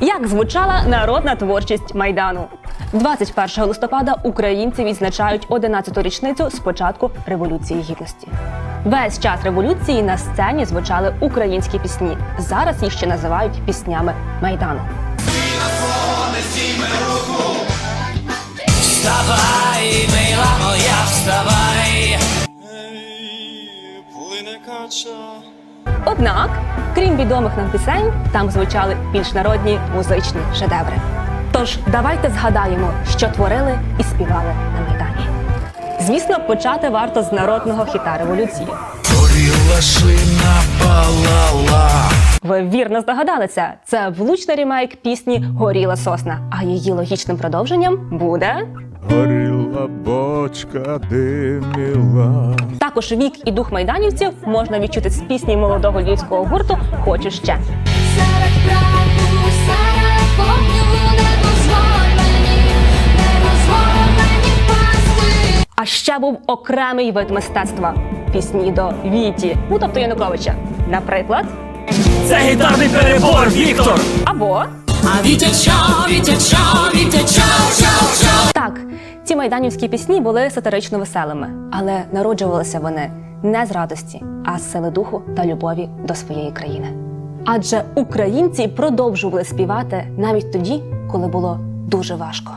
Як звучала народна творчість майдану? 21 листопада українці відзначають 11-ту річницю з початку революції гідності. Весь час революції на сцені звучали українські пісні. Зараз їх ще називають піснями майдану. Вставай, мила моя, вставай. Ей, плине кача. Однак, крім відомих нам пісень, там звучали більш народні музичні шедеври. Тож давайте згадаємо, що творили і співали на майдані. Звісно, почати варто з народного хіта революції. Горіла шина палала. Ви вірно здогадалися, це влучний ремейк пісні Горіла сосна. А її логічним продовженням буде Горіла бочка диміла. Також вік і дух майданівців можна відчути з пісні молодого львівського гурту Хочу ще. А ще був окремий вид мистецтва пісні до Віті, ну тобто Януковича. Наприклад, Це гітарний перебор, Віктор. або А Вітя чо, ці майданівські пісні були сатирично веселими, але народжувалися вони не з радості, а з сили духу та любові до своєї країни. Адже українці продовжували співати навіть тоді, коли було дуже важко.